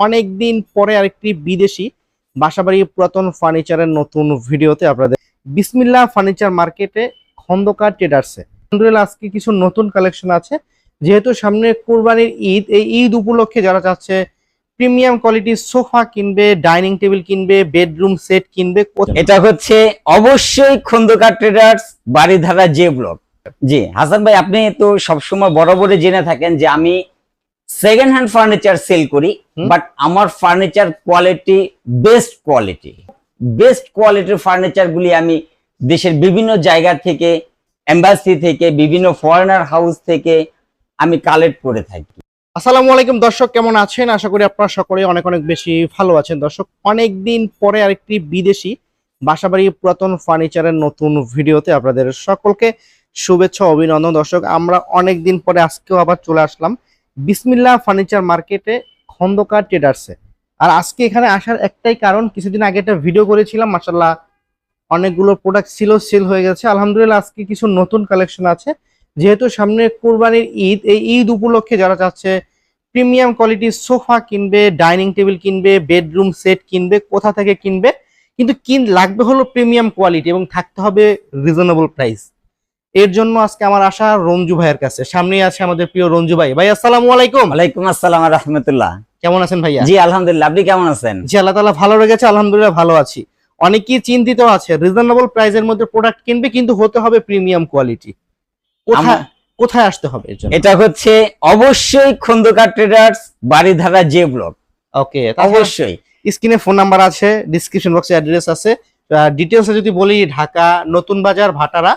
অনেক দিন পরে আরেকটি বিদেশি বাসাবাড়ি পুরাতন ফার্নিচারের নতুন ভিডিওতে আপনাদের বিসমিল্লা ফার্নিচার মার্কেটে খন্দকার ট্রেডার্সে আলহামদুলিল্লাহ আজকে কিছু নতুন কালেকশন আছে। যেহেতু সামনে কোরবানির ঈদ, এই ঈদ উপলক্ষে যারা চাচ্ছে প্রিমিয়াম কোয়ালিটির সোফা কিনবে ডাইনিং টেবিল কিনবে বেডরুম সেট কিনবে এটা হচ্ছে অবশ্যই Khondokar traders Baridhara J block জি, হাসান ভাই, আপনি তো সবসময় বরাবরই জেনে থাকেন যে আমি সেকেন্ড হ্যান্ড ফার্নিচার সেল করি বাট আমার furniture quality best quality best কোয়ালিটির ফার্নিচার গুলি আমি দেশের বিভিন্ন জায়গা থেকে এম্বাসি থেকে বিভিন্ন ফরেনার হাউস থেকে আমি কালেক্ট করে থাকি। আসসালামু আলাইকুম দর্শক কেমন আছেন? আশা করি আপনারা সকলে অনেক অনেক বেশি ভালো আছেন। দর্শক অনেক দিন পরে আরেকটি বিদেশি বাসাবাড়ি পুরাতন ফার্নিচারের নতুন ভিডিওতে আপনাদের সকলকে শুভেচ্ছা অভিনন্দন। দর্শক আমরা অনেক দিন পরে আজকেও আবার চলে আসলাম। বিসমিল্লা ফার্নিচার মার্কেটে খন্দকার ট্রেডার্সে আর আজকে এখানে আসার একটাই কারণ, কিছুদিন আগে একটা ভিডিও করেছিলাম মাসাল্লাহ অনেকগুলো প্রোডাক্ট ছিল সেল হয়ে গেছে। আলহামদুলিল্লাহ আজকে কিছু নতুন কালেকশন আছে। যেহেতু সামনে কোরবানির ঈদ, এই ঈদ উপলক্ষে যারা চাচ্ছে প্রিমিয়াম কোয়ালিটির সোফা কিনবে ডাইনিং টেবিল কিনবে বেডরুম সেট কিনবে, কোথা থেকে কিনবে, কিন্তু কিন, লাগবে হলো প্রিমিয়াম কোয়ালিটি এবং থাকতে হবে রিজনেবল প্রাইস এর জন্য আজকে আমার আসা রঞ্জু ভাইয়ের কাছে। সামনেই আছে আমাদের প্রিয় রঞ্জু ভাই। ভাই আসসালামু আলাইকুম। ওয়ালাইকুম আসসালাম রহমতুল্লাহ। কেমন আছেন ভাইয়া? জি আলহামদুলিল্লাহ। আপনি কেমন আছেন? জি আল্লাহ তালা ভালো রেখেছে আলহামদুলিল্লাহ ভালো আছি। অনেকেই চিন্তিত আছে রিজনেবল প্রাইসের মধ্যে প্রোডাক্ট কিনবে কিন্তু হতে হবে প্রিমিয়াম কোয়ালিটি কোথায় কোথায় আসতে হবে এটা হচ্ছে অবশ্যই Khondokar traders Baridhara J block okay অবশ্যই। স্ক্রিনে ফোন নাম্বার আছে ডিসক্রিপশন বক্সে অ্যাড্রেস আছে। ডিটেলসে যদি বলি ঢাকা নতুন বাজার ভাটারা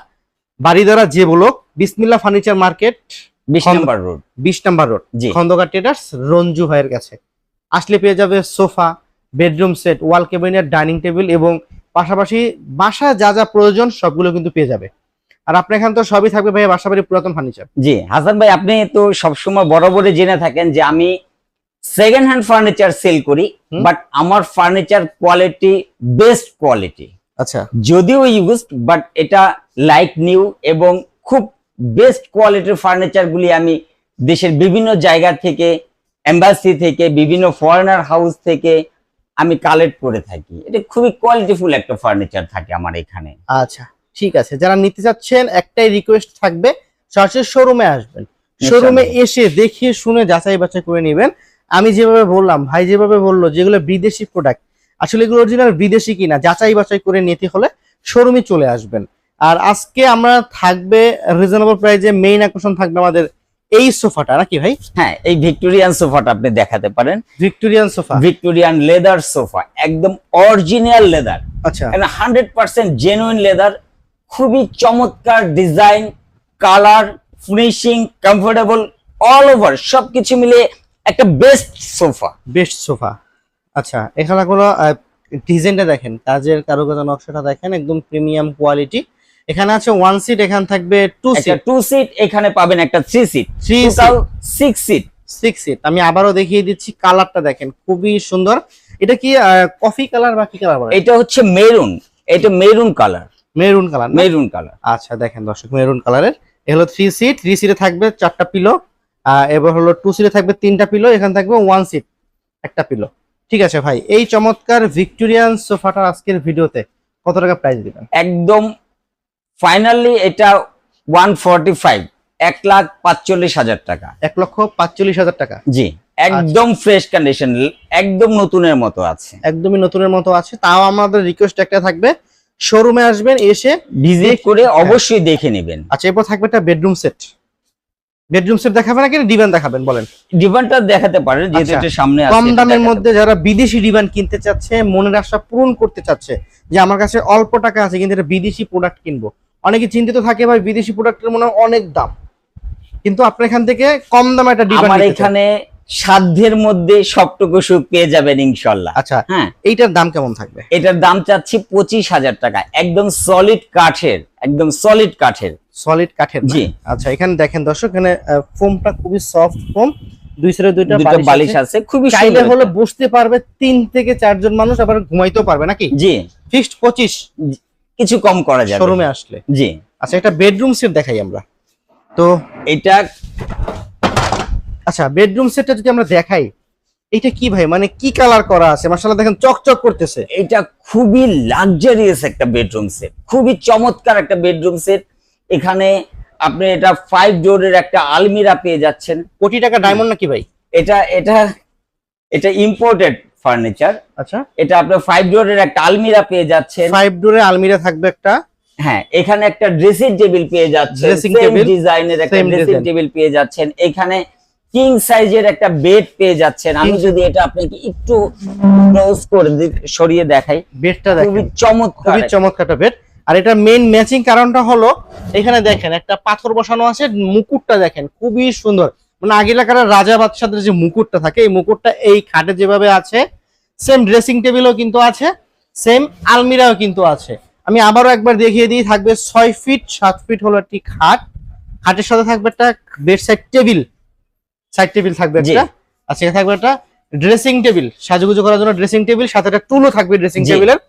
বাড়িদারা যে ব্লক বিসমিল্লা ফার্নিচার মার্কেট বিশ নম্বর রোড। বিশ number road. Khondokar traders Ranju ভাইয়ের কাছে। আসলে পেয়ে যাবে sofa bedroom set wall cabinet dining table এবং পাশাপাশি বাসা যা যা প্রয়োজন সবগুলো কিন্তু পেয়ে যাবে। আর আপনার এখানে তো সবই থাকবে ভাই বাসা বাড়ি পুরাতন ফার্নিচার। জি হাসান ভাই আপনি তো সবসময় বরাবরই জেনে থাকেন যে আমি সেকেন্ড হ্যান্ড ফার্নিচার সেল করি বাট আমার ফার্নিচার কোয়ালিটি বেস্ট কোয়ালিটি আচ্ছা। যদিও ইউজড বাট এটা লাইক নিউ এবং খুব বেস্ট কোয়ালিটির ফার্নিচার গুলি আমি দেশের বিভিন্ন জায়গা থেকে এম্বাসি থেকে বিভিন্ন ফরেনার হাউস থেকে আমি কালেক্ট করে থাকি। এটা খুবই কোয়ালিটিফুল একটা ফার্নিচার থাকে আমার এখানে। আচ্ছা ঠিক আছে। যারা নিতে চাচ্ছেন একটাই রিকোয়েস্ট থাকবে সরাসরি শোরুমে আসবেন। শোরুমে এসে দেখিয়ে শুনে যাচাই বাছাই করে নেবেন। আমি যেভাবে বললাম ভাই যেভাবে বলল যেগুলো বিদেশি প্রোডাক্ট আসলে এগুলো অরিজিনাল বিদেশি কিনা যাচাই বাছাই করে নিতে হলে শোরুমে চলে আসবেন। আর আজকে আমরা থাকবে রিজনেবল প্রাইজে মেইন আকর্ষণ থাকবে আমাদের এই সোফাটা নাকি ভাই? হ্যাঁ এই ভিক্টোরিয়ান সোফাটা আপনি দেখাতে পারেন। Victorian sofa. Victorian leather sofa একদম অরিজিনাল লেদার। আচ্ছা। হান্ড্রেড পার্সেন্ট জেনুইন লেদার খুবই চমৎকার design colour finishing comfortable all over সবকিছু মিলে একটা বেস্ট সোফা। Best sofa. আচ্ছা এখানে কোনো ডিজাইনটা দেখেন কাজের কারুকাজ নকশাটা দেখেন একদম প্রিমিয়াম কোয়ালিটি এখানে আছে ওয়ান সিট এখানে থাকবে টু সিট টু সিট এখানে পাবেন একটা three seat three total six seat six seat আমি আবারও দেখিয়ে দিচ্ছি কালারটা দেখেন খুবই সুন্দর। এটা কি কফি কালার বা কি কালার এটা হচ্ছে মেরুন এটা maroon colour maroon colour maroon colour আচ্ছা দেখেন দর্শক মেরুন কালারের এ হলো থ্রি সিট থ্রি সিটে থাকবে চারটা পিলো এবার হলো টু সিটে থাকবে তিনটা পিলো এখানে থাকবে ওয়ান সিট একটা পিলো ঠিক আছে ভাই এই চমৎকার ভিক্টোরিয়ান সোফাটা আজকের ভিডিওতে কত টাকা প্রাইস দিবেন? একদম ফাইনালি এটা ওয়ান ফর্টি ফাইভ এক লাখ পাঁচচল্লিশ হাজার টাকা। এক লক্ষ পাঁচচল্লিশ হাজার টাকা। জি একদম ফ্রেশ কন্ডিশন একদম নতুনের মতো আছে। একদমই নতুনের মতো আছে। তাও আমাদের রিকোয়েস্ট একটা থাকবে। শোরুমে আসবেন এসে ভিজিট করে অবশ্যই দেখে নেবেন। আচ্ছা এরপর থাকবে একটা বেডরুম সেট বেডরুম সেট দেখাবেন নাকি ডিভান দেখাবেন বলেন? ডিমান্ডটা দেখাতে পারেন যেহেতু আচ্ছা, এটা সামনে আছে কম দামের মধ্যে যারা বিদেশি ডিভান কিনতে চাচ্ছে মনের আশা পূরণ করতে চাচ্ছে যে আমার কাছে অল্প টাকা আছে কিন্তু এটা বিদেশি প্রোডাক্ট কিনবো। অনেকে চিন্তিত থাকে ভাই বিদেশি প্রোডাক্টের মনে অনেক দাম। কিন্তু আপনার এখান থেকে কম দামে একটা ডিভান আমার এখানে সাধ্যের মধ্যে সবটুকু সুখ পেয়ে যাবেন ইনশাল্লাহ আচ্ছা হ্যাঁ। এইটার দাম কেমন থাকবে? এটার দাম চাচ্ছি পঁচিশ হাজার টাকা একদম সলিড কাঠের একদম সলিড কাঠের। সলিড কাঠের জি। আচ্ছা এখানে দেখেন দর্শক এখানে ফোমটা খুবই সফট ফোম দুই সাইডে দুইটা বালিশ আছে। আছে খুবই চাইলে হলে বসতে পারবে তিন থেকে চারজন মানুষ আবার ঘুমাইতেও পারবে নাকি? জি। ফিক্সড পঁচিশ। কিছু কম করা যাবে। শোরুমে আসলে। জি। আচ্ছা একটা বেডরুম সেট দেখাই আমরা। তো এটা আচ্ছা বেডরুম সেটটা যদি আমরা দেখাই এটা কি ভাই? মানে কি কালার করা আছে? মাশাআল্লাহ দেখেন চকচক করতেছে। এটা খুবই লাক্সারিয়াস একটা বেডরুম সেট খুবই চমৎকার একটা বেডরুম সেট এখানে আপনি এটা ফাইভ ডোরের একটা আলমিরা পেয়ে যাচ্ছেন। কোটি টাকা ডায়মন্ড নাকি ভাই? এটা এটা এটা ইম্পোর্টেড ফার্নিচার আচ্ছা। এটা আপনার ফাইভ ডোরের একটা আলমিরা পেয়ে যাচ্ছেন। ফাইভ ডোরে আলমিরা থাকবে একটা। হ্যাঁ এখানে একটা ড্রেসিং টেবিল পেয়ে table, ডিজাইনের একটা ড্রেসিং টেবিল পেয়ে যাচ্ছেন। এখানে কিং সাইজের একটা বেড পেয়ে যাচ্ছেন। আমি যদি এটা আপনাকে একটু ক্লোজ করে সরিয়ে দেখাই। বেডটা খুবই চমৎকার খুবই চমৎকার বেড আর এটা মেইন ম্যাচিং কারণটা হলো এখানে দেখেন একটা পাথর বসানো আছে মুকুটটা দেখেন খুবই সুন্দর। মানে আগেলাকার রাজা বাদশাদের যে মুকুটটা থাকে এই মুকুটটা এই খাটে যেভাবে আছে সেম ড্রেসিং টেবিলও কিন্তু আছে সেম আলমিরাও কিন্তু আছে। আমি আবারও একবার দেখিয়ে দিই থাকবে ছয় ফিট সাত ফিট হলো একটি খাট। খাটের সাথে থাকবে একটা bed side table. Side table থাকবে একটা। আর এখানে থাকবে একটা ড্রেসিং টেবিল সাজুগুজু করার জন্য ড্রেসিং টেবিল সাথে একটা টুলও থাকবে ড্রেসিং। টেবিলের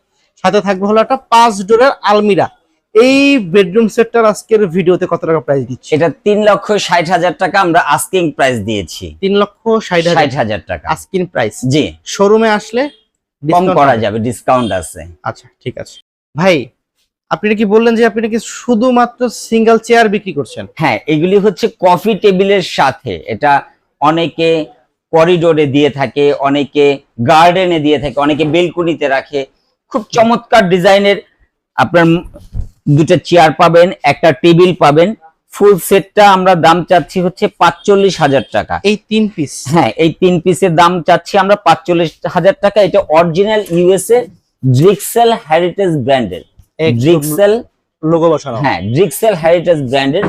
সাথে থাকবে হলো একটা পাঁচ ডোরের আলমিরা। এই বেডরুম সেটটার আজকের ভিডিওতে কত টাকা প্রাইস দিচ্ছে? এটা তিন লক্ষ ষাট হাজার টাকা আমরা আস্কিং প্রাইস দিয়েছি। তিন লক্ষ ষাট হাজার। টাকা। আস্কিং প্রাইস জি। শোরুমে আসলে কম করা যাবে ডিসকাউন্ট আছে। আচ্ছা ঠিক আছে। ভাই আপনি কি বললেন যে আপনি নাকি শুধুমাত্র সিঙ্গেল চেয়ার বিক্রি করছেন? হ্যাঁ এগুলি হচ্ছে কফি টেবিলের সাথে। এটা অনেকে করিডোরে দিয়ে থাকে অনেকে গার্ডেনে দিয়ে থাকে অনেকে বেলকুনিতে রাখে। খুব চমৎকার ডিজাইনের আপনার দুটো চেয়ার পাবেন একটা টেবিল পাবেন। ফুল সেটটা আমরা দাম চাচ্ছি হচ্ছে পাঁচচল্লিশ হাজার টাকা। এই তিন পিস হ্যাঁ এই তিন পিসের দাম চাচ্ছি আমরা পাঁচচল্লিশ হাজার টাকা। এটা অরিজিনাল ইউএসএ ড্রিক্সেল হেরিটেজ ব্র্যান্ডের ড্রিক্সেল লোগো বসানো। হ্যাঁ ড্রিক্সেল হেরিটেজ ব্র্যান্ডের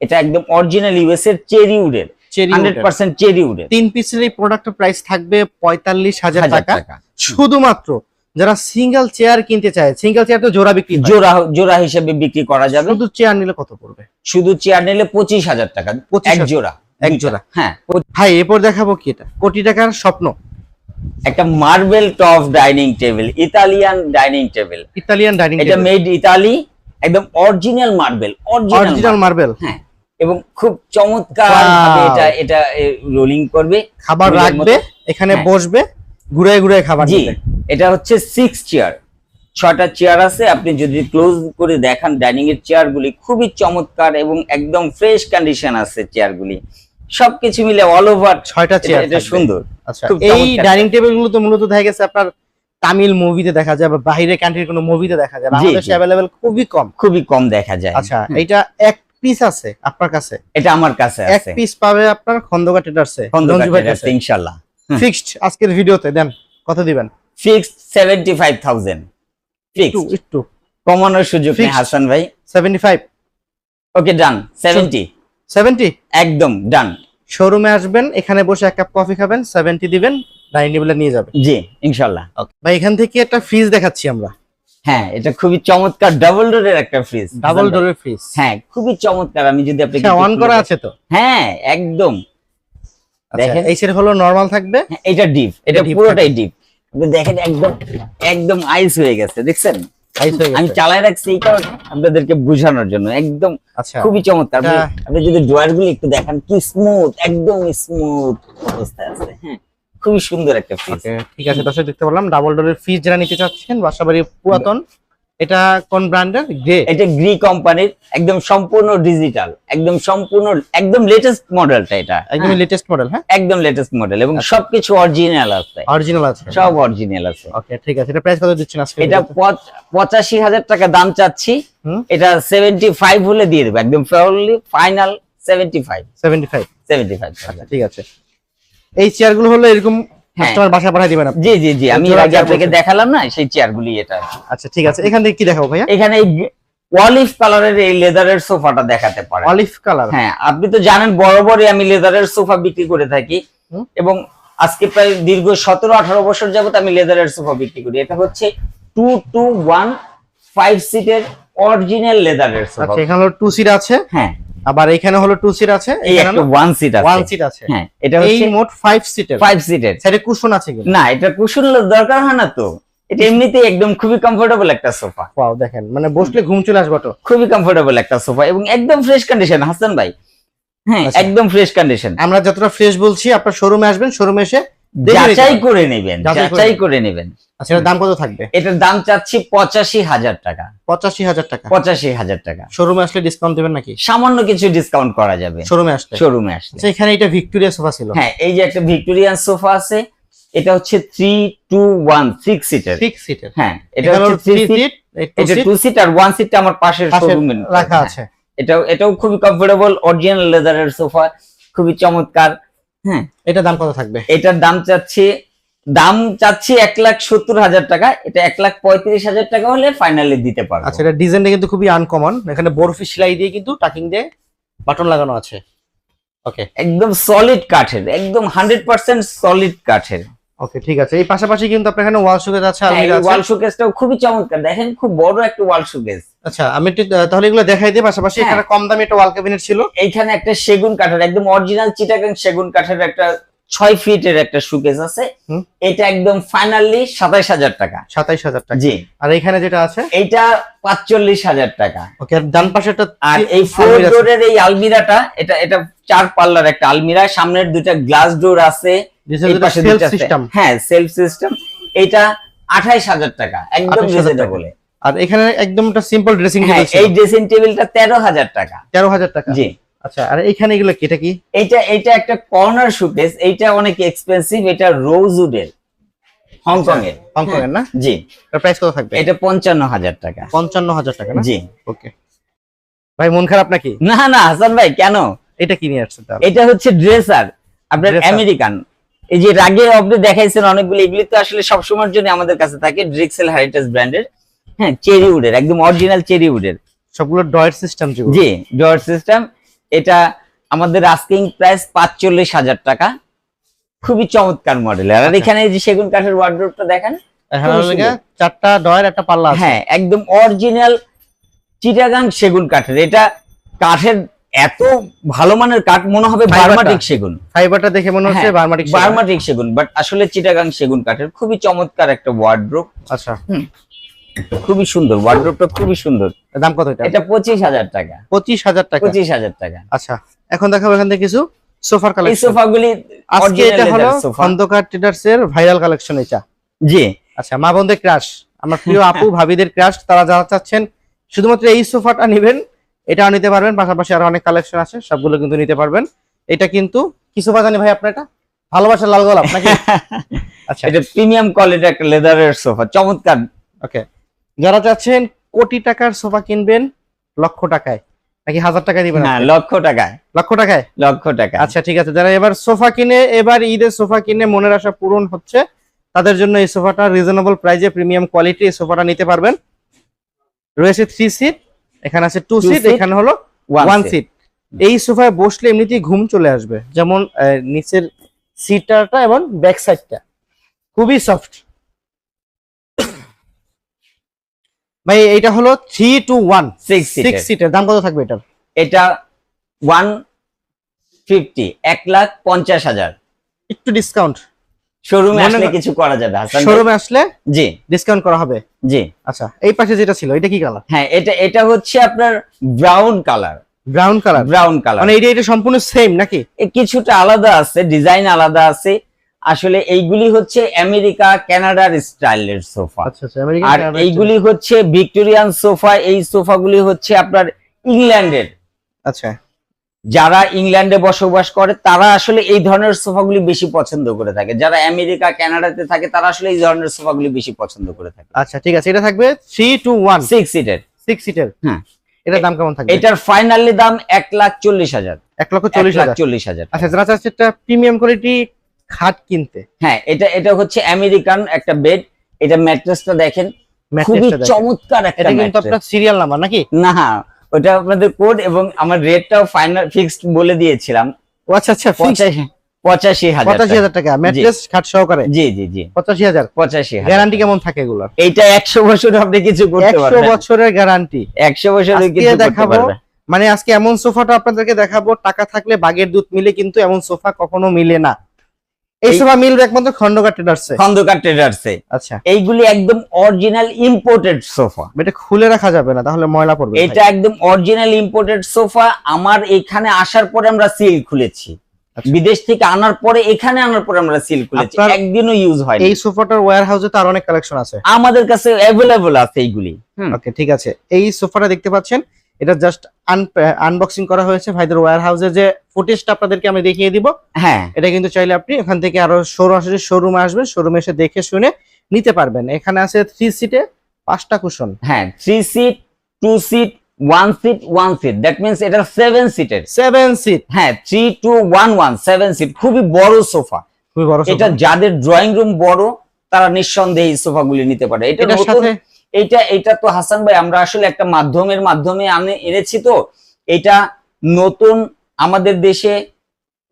এটা একদম অরিজিনাল ইউএস এর চেরি উডের চেরি হান্ড্রেড পার্সেন্ট চেরি উডের তিন পিসের এই প্রোডাক্টের প্রাইস থাকবে পঁয়তাল্লিশ হাজার টাকা। শুধুমাত্র যারা সিঙ্গেল চেয়ার কিনতে চায় সিঙ্গেল চেয়ার তো জোড়া বিক্রি জোড়া জোড়া হিসেবে বিক্রি করা যাবে। শুধু চেয়ার নিলে কত পড়বে? শুধু চেয়ার নিলে পঁচিশ হাজার টাকা এক জোড়া। এক জোড়া। হ্যাঁ। ভাই এরপর দেখাবো কি এটা? কোটি টাকার স্বপ্ন। একটা marble top dining table Italian dining table Italian dining এটা মেড ইতালি একদম অরিজিনাল মার্বেল অরিজিনাল মার্বেল হ্যাঁ। এবং খুব চমৎকার এটা এটা রোলিং করবে। খাবার রাখবে এখানে হ্যাঁ। বসবে ঘুরে ঘুরে খাবার জি। এটা হচ্ছে সিক্স চেয়ার ছটা চেয়ার আছে আপনি যদি ক্লোজ করে দেখান ডাইনিং এর চেয়ার গুলি খুবই চমৎকার এবং একদম ফ্রেশ কন্ডিশন আছে চেয়ার গুলি। সবকিছু মিলে অল ওভার ছয়টা চেয়ার এটা সুন্দর। আচ্ছা এই ডাইনিং টেবিলগুলো তো মূলত দেখা গেছে আপনার তামিল মুভিতে দেখা যায় বা বাইরে কান্ট্রির কোনো মুভিতে দেখা যায়। বাংলাদেশে। অ্যাভেলেবেল খুবই কম। খুবই কম দেখা যায়। আচ্ছা এটা এক পিস আছে আপনার কাছে? এটা আমার কাছে আছে। এক পিস পাবে আপনার খন্দকার ট্রেডার্সে ইনশাল্লাহ ফিক্সড আজকের ভিডিওতে দেন কত দিবেন। ফিক্স সেভেন্টি ফাইভ থাউজেন্ড একটু কমানোর সুযোগ নেই হাসান ভাই। Seventy five okay done seventy seventy একদম ডান শোরুমে আসবেন এখানে বসে এক কাপ কফি খাবেন সেভেন্টি দিবেন ডাইনিং টেবিলে নিয়ে যাবেন। জি ইনশাল্লাহ ভাই এখান থেকে একটা ফ্রিজ দেখাচ্ছি আমরা। হ্যাঁ এটা খুবই চমৎকার ডাবল ডোরের একটা ফ্রিজ ডাবল ডোরের ফ্রিজ হ্যাঁ খুবই চমৎকার আমি যদি আপনাকে অন করা আছে তো? হ্যাঁ একদম। আচ্ছা, দেখেন। এই সেট হলো নরমাল থাকবে? হ্যাঁ, এটা ডিপ এটা পুরোটাই ডিপ দেখেন একদম একদম আইস হয়ে গেছে দেখছেন? আমি। চালাই রাখছি এই কারণে আপনাদেরকে বোঝানোর জন্য একদম আচ্ছা। খুবই চমৎকার। আপনি- যদি ড্রয়ার গুলি একটু দেখান কি স্মুথ একদম স্মুথ অবস্থায় আছে হ্যাঁ খুবই সুন্দর একটা ফ্রিজ ঠিক আছে দর্শক দেখতে পারলাম ডাবল ডোরের ফ্রিজ যারা নিতে চাচ্ছেন বাসাবাড়ি পুরাতন এটা কোন ব্র্যান্ডের? গ্রে এটা গ্রি কোম্পানির একদম সম্পূর্ণ ডিজিটাল একদম সম্পূর্ণ একদম লেটেস্ট মডেলটা এটা। একদম লেটেস্ট মডেল হ্যাঁ? একদম লেটেস্ট মডেল এবং আচ্ছা। সবকিছু অরিজিনাল আছে। অরিজিনাল আছে। সব অরিজিনাল আছে। ওকে ঠিক আছে। এটা প্রাইস কত দিচ্ছেন আজকে? এটা পঁচ- পঁচাশি হাজার টাকা দাম চাচ্ছি। এটা সেভেন্টি ফাইভ হলে দিয়ে দেবো একদম final seventy five 75 seventy five ঠিক আছে। এই চেয়ারগুলো হলো এরকম। কাস্টমার বাসা পাঠিয়ে দিবেন আপনি। জি জি জি। আমি এর আগে আপনাকে দেখালাম না সেই চেয়ার গুলি এটা আচ্ছা ঠিক আছে। এখান থেকে কি দেখাবো ভাইয়া? এখানে অলিভ কালারের এই লেদারের সোফাটা দেখাতে পারে অলিভ কালার হ্যাঁ আপনি তো জানেন বরাবরই আমি লেদারের সোফা বিক্রি করে থাকি। এবং আজকে প্রায় দীর্ঘ সতেরো আঠারো বছর যাবত আমি লেদারের সোফা বিক্রি করি। এটা হচ্ছে টু টু ওয়ান ফাইভ সিটের অরিজিনাল লেদারের সোফা আচ্ছা এখানে হলো টু সিট আছে। হ্যাঁ। আবার এখানে হলো টু সিট আছে এখানে ওয়ান সিট ওয়ান সিট আছে। হ্যাঁ এটা এই মোট ফাইভ সিটের ফাইভ সিটের সাইডে কুশন আছে কিন্তু। না এটা কুশন দরকার হয় না তো। এটা এমনিতেই একদম খুবই কমফোর্টেবল একটা সোফা ওয়াও দেখেন মানে বসলে ঘুম চলে আসবে তো। খুবই কমফোর্টেবল একটা সোফা এবং একদম ফ্রেশ কন্ডিশন হাসান ভাই। হ্যাঁ আচ্ছা। একদম ফ্রেশ কন্ডিশন আমরা যতটা ফ্রেশ বলছি আপনার শোরুমে আসবেন শোরুমে এসে যাচাই। করে নেবেন যাচাই করে নেবেন। আচ্ছা দাম কত থাকবে? এটার দাম চাচ্ছি পঁচাশি হাজার টাকা। পঁচাশি হাজার টাকা। পঁচাশি হাজার টাকা। শোরুমে আসলে ডিসকাউন্ট দেবেন নাকি? সামান্য কিছু ডিসকাউন্ট করা যাবে। শোরুমে আসলে? শোরুমে আসলে। আচ্ছা এখানে এটা ভিক্টোরিয়া সোফা ছিল। হ্যাঁ এই যে একটা ভিক্টোরিয়ান সোফা আছে এটা হচ্ছে three two one six seater six সিটের হ্যাঁ এটা এটা হচ্ছে থ্রি সিট এটা টু সিট আর ওয়ান সিটটা আমার পাশের শোরুমে রাখা আছে। এটাও এটাও খুবই কমফোর্টেবল অরিজিনাল লেদারের সোফা খুবই চমৎকার। হ্যাঁ এটা দাম কত থাকবে? এটার দাম চাচ্ছি দাম চাচ্ছি এক লাখ সত্তর হাজার টাকা। এটা এক লাখ পঁয়ত্রিশ হাজার টাকা হলে ফাইনালি দিতে পারব। আচ্ছা এটা ডিজাইনটা কিন্তু খুবই আনকমন এখানে বরফি সেলাই দিয়ে কিন্তু টাকিং দিয়ে বাটন লাগানো আছে। ওকে একদম সলিড কাঠের একদম হান্ড্রেড পার্সেন্ট সলিড কাঠের। ওকে ঠিক আছে। এই পাশাপাশি কিন্তু আপনার এখানে ওয়াল শোকেস আছে আলমিরা আছে। ওয়াল শোকেসটাও খুবই চমৎকার। দেখেন খুব বড় একটা ওয়াল শোকেস আচ্ছা আমি একটু তাহলে এগুলো দেখাই দিই। পাশাপাশি হ্যাঁ। এখানে কম দামি একটা ওয়াল ক্যাবিনেট ছিল। এইখানে একটা সেগুন কাঠের একদম অরিজিনাল চিটাগাং সেগুন কাঠের একটা ছয় ফিটের একটা সুকেস আছে। এটা একদম ফাইনালি সাতাইশ হাজার টাকা। সাতাইশ হাজার টাকা। জি। আর এখানে যেটা আছে? এইটা পাঁচচল্লিশ হাজার টাকা। ওকে ডান পাশে একটা আর এই ফোর। ডোরের এই আলমিরাটা এটা এটা চার পাল্লার একটা আলমিরা। সামনের দুইটা গ্লাস ডোর আছে। হ্যাঁ সেলফ সিস্টেম এটা আঠাইশ হাজার টাকা একদম 28,000 আর এখানে একদম একটা সিম্পল ড্রেসিং হ্যাঁ টেবিল এই ড্রেসিং টেবিলটা তেরো হাজার টাকা। তেরো হাজার টাকা। জি। আচ্ছা আর এখানে এগুলো কি? এটা কি? এইটা এইটা একটা কর্নার শোকেস অনেক এক্সপেন্সিভ এটা রোজউডের হংকং এর হংকং এর না? জি। এর প্রাইস কত থাকবে? এটা পঞ্চান্ন হাজার টাকা। পঞ্চান্ন হাজার টাকা না? জি। ওকে ভাই মন খারাপ নাকি? না না হাসান ভাই কেন? এটা কি নিয়ে আসছে এটা হচ্ছে ড্রেসার আপনার আমেরিকান এই যে আগে আপনি দেখাইছেন অনেকগুলো এগুলি তো আসলে সবসময়ের জন্য আমাদের কাছে থাকে ড্রিক্সেল হেরিটেজ ব্র্যান্ডের হ্যাঁ চেরি উডের একদম অরিজিনাল চেরি উডের সবগুলো ডয়ের সিস্টেম জি ডোর সিস্টেম এটা আমাদের আস্কিং প্রাইস পাঁচচল্লিশ হাজার টাকা। খুবই চমৎকার মডেল আর আচ্ছা। এখানে এই যে সেগুন কাঠের ওয়ার্ড্রোবটা দেখেন গিয়ে সুন্দর। চারটা ডয়ের একটা পাল্লা হ্যাঁ একদম অরিজিনাল চিটাগাং সেগুন কাঠের। এটা কাঠের এত ভালো মানের কাঠ মনে হবে। বার্মাটিক সেগুন। ফাইবারটা দেখে মনে হচ্ছে হ্যাঁ, বার্মাটিক সেগুন। বার্মাটিক সেগুন বাট আসলে চিটাগাং সেগুন কাঠের খুবই চমৎকার একটা ওয়ার্ড্রোব আচ্ছা। খুবই সুন্দর ওয়ার্ড্রোবটা খুবই সুন্দর। দাম কত এটা? এটা পঁচিশ হাজার টাকা। পঁচিশ হাজার টাকা। পঁচিশ হাজার টাকা। আচ্ছা এখন দেখাবো এখান থেকে কিছু সোফার এই কালেকশন সোফাগুলি আজকে এটা হলো খন্দকার ট্রেডার্স এর ভাইরাল কালেকশন এটা। জি। আচ্ছা মা বোনদের ক্রাশ আমার প্রিয় আপু ভাবিদের ক্রাশ তারা যারা চাচ্ছেন শুধুমাত্র এই সোফাটা নেবেন। এটাও নিতে পারবেন পাশাপাশি আরও অনেক কালেকশন আছে সবগুলো কিন্তু নিতে পারবেন। এটা কিন্তু কি সোফা জানি ভাই আপনার এটা ভালোবাসার লাল গোলাপ নাকি? আচ্ছা। এটা প্রিমিয়াম কোয়ালিটির একটা লেদারের সোফা চমৎকার। ওকে যারা চাচ্ছেন কোটি টাকার সোফা কিনবেন লক্ষ টাকায় নাকি হাজার টাকা দিবেন আজকে? লক্ষ টাকায়। লক্ষ টাকায়? লক্ষ টাকা আচ্ছা ঠিক আছে। যারা এবার সোফা কিনে এবার ঈদের সোফা কিনে মনের আশা পূরণ হচ্ছে তাদের জন্য এই সোফাটা রিজনেবল প্রাইজে প্রিমিয়াম কোয়ালিটি এই সোফাটা নিতে পারবেন। রয়েছে থ্রি সিট এখানে আছে টু সিট এখানে হলো ওয়ান সিট এই সোফায় বসলে এমনিতেই ঘুম চলে আসবে। যেমন নিচের সিটারটা এবং ব্যাক সাইডটা খুবই সফট ভাই এটা হলো থ্রি টু ওয়ান সিক্স সিটের দাম কত থাকবে এটার? এটা ওয়ান ফিফটি এক লাখ পঞ্চাশ হাজার। একটু ডিসকাউন্ট শোরুমে আসলে কিছু করা যাবে হাসান। শোরুমে আসলে জি। ডিসকাউন্ট করা হবে? জি। আচ্ছা এই পাশে যেটা ছিল এটা কি কালার হ্যাঁ এটা এটা হচ্ছে আপনার brown colour brown colour brown colour মানে এটা এটা সম্পূর্ণ সেম নাকি? কিছুটা আলাদা আছে ডিজাইন আলাদা আছে। আসলে এইগুলি হচ্ছে আমেরিকা কানাডার স্টাইলের সোফা। আচ্ছা আচ্ছা আর এইগুলি হচ্ছে ভিক্টোরিয়ান সোফা এই সোফাগুলি হচ্ছে আপনার ইংল্যান্ডের। আচ্ছা। যারা ইংল্যান্ডে বসবাস করে তারা আসলে এই ধরনের সোফাগুলি বেশি পছন্দ করে থাকে। যারা আমেরিকা কানাডাতে থাকে তারা আসলে এই ধরনের সোফাগুলি বেশি পছন্দ করে থাকে। আচ্ছা ঠিক আছে এটা থাকবে থ্রি টু ওয়ান সিক্স সিটের সিক্স সিটের হ্যাঁ। এটার দাম কেমন থাকবে? এটার ফাইনালি দাম এক লাখ চল্লিশ হাজার। এক লক্ষ চল্লিশ লাখ হাজার। চল্লিশ হাজার আচ্ছা যারা চাচ্ছে একটা প্রিমিয়াম কোয়ালিটি খাট কিনতে। হ্যাঁ এটা এটা হচ্ছে আমেরিকান একটা বেড এটা ম্যাট্রেসটা দেখেন। খুবই চমৎকার একটা এটা কিন্তু আপনার সিরিয়াল নাম্বার নাকি? না ওটা আপনাদের কোড এবং আমার রেটটাও ফাইনাল ফিক্সড বলে দিয়েছিলাম। আচ্ছা আচ্ছা পঁচাশি হাজার পঁচাশি হাজার টাকা ম্যাট্রেস খাট সহকারে? জি জি জি। পঁচাশি হাজার? পঁচাশি গ্যারান্টি কেমন থাকে এগুলার? এইটা একশো বছর আপনি কিছু করতে একশো বছরের গ্যারান্টি একশো বছর কিছু দেখাবো মানে আজকে এমন সোফাটা আপনাদেরকে দেখাবো টাকা থাকলে বাগের দুধ মিলে কিন্তু এমন সোফা কখনো মিলে না। এই এই- সোফা মিলবে একমাত্র খন্ডকার ট্রেডার্সে খন্দকার ট্রেডার্সে আচ্ছা। এইগুলি একদম অরিজিনাল ইম্পোর্টেড সোফা এটা খুলে রাখা যাবে না তাহলে ময়লা পড়বে এটা একদম অরিজিনাল ইম্পোর্টেড সোফা আমার এখানে আসার পরে আমরা সিল খুলেছি। আচ্ছা। বিদেশ থেকে আনার পরে এখানে আনার পরে আমরা সিল আপনার- একদিনও ইউজ হয় এই সোফাটার ওয়্যার হাউসে তো আর অনেক কালেকশন আছে। আমাদের কাছে অ্যাভেলেবল আছে এইগুলি। ওকে ঠিক আছে। এই সোফাটা দেখতে পাচ্ছেন। এটা জাস্ট আনবক্সিং করা হয়েছে ভাইদের ওয়ার হাউসে যে ফুটেজটা আপনাদেরকে আমি দেখিয়ে দিব। হ্যাঁ। এটা কিন্তু চাইলে আপনি এখান থেকে আরও সরাসরি শোরুমে আসবেন শোরুমে এসে দেখে শুনে নিতে পারবেন। এখানে আছে থ্রি সিটে পাঁচটা কুশন হ্যাঁ three seat two seat one seat one seat that means এটা সেভেন সিটের সেভেন সিট হ্যাঁ three two one one seven seat খুবই বড় সোফা। খুবই বড় এটা যাদের ড্রয়িং রুম বড় তারা নিঃসন্দেহে এই সোফাগুলি নিতে পারে। এটা সাথে এইটা এটা তো হাসান ভাই আমরা আসলে একটা মাধ্যমের মাধ্যমে আমি এনেছি তো। এটা নতুন আমাদের দেশে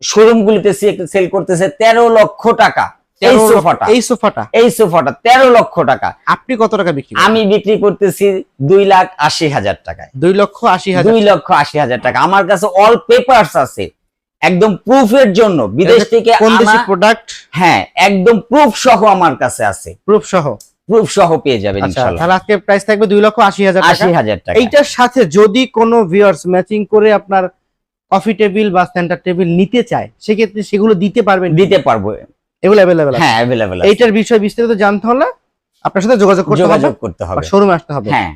শোরুম গুলিতে সেল করতেছে তেরো লক্ষ টাকা। এই 13 সোফাটা। এই সোফাটা? এই সোফাটা তেরো লক্ষ টাকা। আপনি কত টাকা বিক্রি আমি বিক্রি করতেছি দুই লাখ আশি হাজার টাকায়। দুই লক্ষ আশি হাজার দুই লক্ষ আশি হাজার টাকা। আমার কাছে অল পেপারস আছে। একদম প্রুফের জন্য। বিদেশ থেকে প্রোডাক্ট হ্যাঁ একদম প্রুফ সহ আমার কাছে আছে। প্রুফ সহ? প্রুফ সহ পেয়ে যাবেন আচ্ছা ইনশাল্লাহ তাহলে আজকে প্রাইস থাকবে দুই লক্ষ আশি হাজার আশি টাকা হাজার টাকা। এইটার সাথে যদি কোনো ভিউয়ার্স ম্যাচিং করে আপনার কফি টেবিল বা সেন্টার টেবিল নিতে চায় সেক্ষেত্রে সেগুলো দিতে পারবেন দিতে পারব। এগুলো আছে? হ্যাঁ অ্যাভেলেবেল এইটার বিষয়ে বিস্তারিত জানতে হলে আপনার সাথে যোগাযোগ করতে হবে যোগাযোগ করতে হবে। শোরুমে আসতে হবে। হ্যাঁ।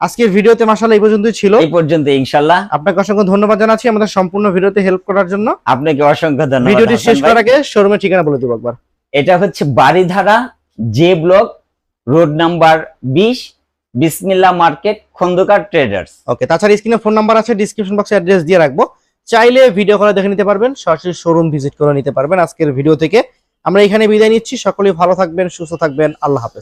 আজকের ভিডিওতে মাসাল্লাহ এই পর্যন্তই ছিল। এই পর্যন্ত ইনশাল্লাহ আপনাকে অসংখ্য ধন্যবাদ জানাচ্ছি আমাদের সম্পূর্ণ ভিডিওতে হেল্প করার জন্য। আপনাকে অসংখ্য ধন্যবাদ ভিডিওটি শেষ করার আগে শোরুমের ঠিকানা বলে দেবো একবার। এটা হচ্ছে Baridhara J block road number বিশ, Bismillah market, Khandakar traders. Okay, তাছাড়া স্ক্রিনে ফোন নাম্বার আছে ডিসক্রিপশন বক্সে অ্যাড্রেস দিয়ে রাখব। চাইলে ভিডিও করে দেখে নিতে পারবেন, সরাসরি শোরুম ভিজিট করে নিতে পারবেন আজকের ভিডিও থেকে। আমরা এখানে বিদায় নিচ্ছি, সকলেই ভালো থাকবেন, সুস্থ থাকবেন, আল্লাহ হাফেজ।